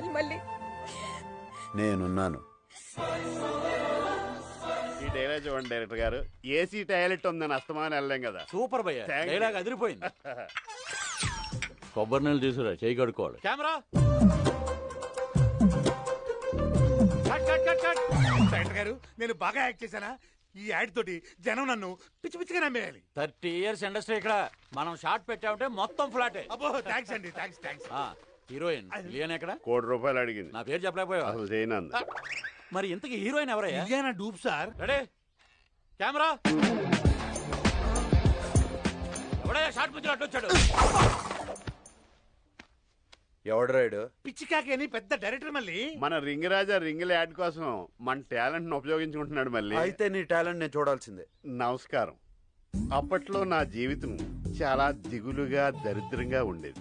కావాలి మళ్ళీ. నేనున్నాను. ఈ డైలాగ్ చూడండి డైరెక్టర్ గారు. ఏసీ టాయిలెట్ ఉందని అస్తమానం వెళ్ళలేం కదా. సూపర్ భయ్య. Thank you. డైలాగ్ అదిరిపోయింది. కొబ్బరి నీళ్ళు తీసుకురా చేయి కడుక్కోవాలి. Camera. Cut cut cut cut. Director గారు నేను బాగా యాక్ట్ చేశానా? ఈ యాడ్ తోటి జనం నన్ను పిచ్చి పిచ్చిగా నమ్మేయాలి. థర్టీ ఇయర్స్ ఇండస్ట్రీ ఇక్కడ. మనం షార్ట్ పెట్టామంటే మొత్తం ఫ్లాటే. అబ్బో థ్యాంక్స్ అండి థ్యాంక్స్ థ్యాంక్స్ ఆ, హీరోయిన్. లియన్ ఎక్కడ? కోటి రూపాయలు అడిగింది. నా పేరు చెప్పలేకపోయావా? అసలు చేయనంది. మరి ఇంతకి హీరోయిన్ ఎవరయ్యా? ఇదేనా డూప్ సార్. రెడీ? కెమెరా? ఎవడయ్యా షార్ట్ పిక్చర్ అడ్డు వచ్చాడు? ఎవడు రైడు పిచ్చి కాకి అని పెద్ద డైరెక్టర్ మళ్ళీ. మన రింగ్ రాజా రింగుల యాడ్ కోసం మన టాలెంట్ ఉపయోగించుకుంటున్నాడు మళ్ళీ. అయితే నీ టాలెంట్ నేను చూడాల్సిందే. నమస్కారం. అప్పట్లో నా జీవితం చాలా దిగులుగా దరిద్రంగా ఉండేది.